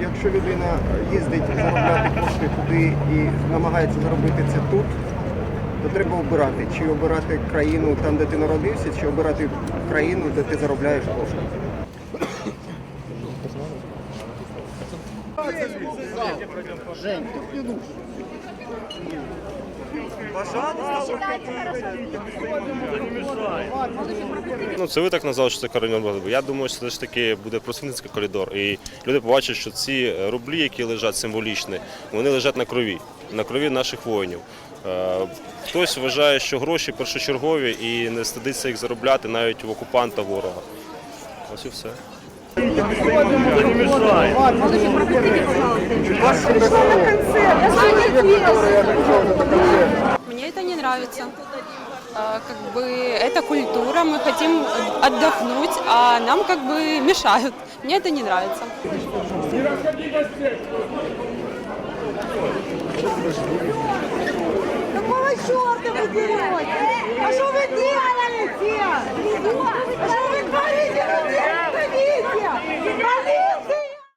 Якщо людина їздить заробляти кошти туди і намагається заробити це тут, то треба обирати, чи обирати країну там, де ти народився, чи обирати країну, де ти заробляєш кошти. Ну, це ви так назвали, що це коридор боротьби. Я думаю, що це ж таки буде просвітницький коридор. І люди побачать, що ці рублі, які лежать символічні, вони лежать на крові, на крові наших воїнів. Е, Хтось вважає, що гроші першочергові і не стидиться їх заробляти навіть в окупанта ворога. Ось і все. Это не нравится. А, Как бы это культура, мы хотим отдохнуть, а нам как бы мешают. Мне это не нравится. Какого черта вы делаете? А что вы делаете?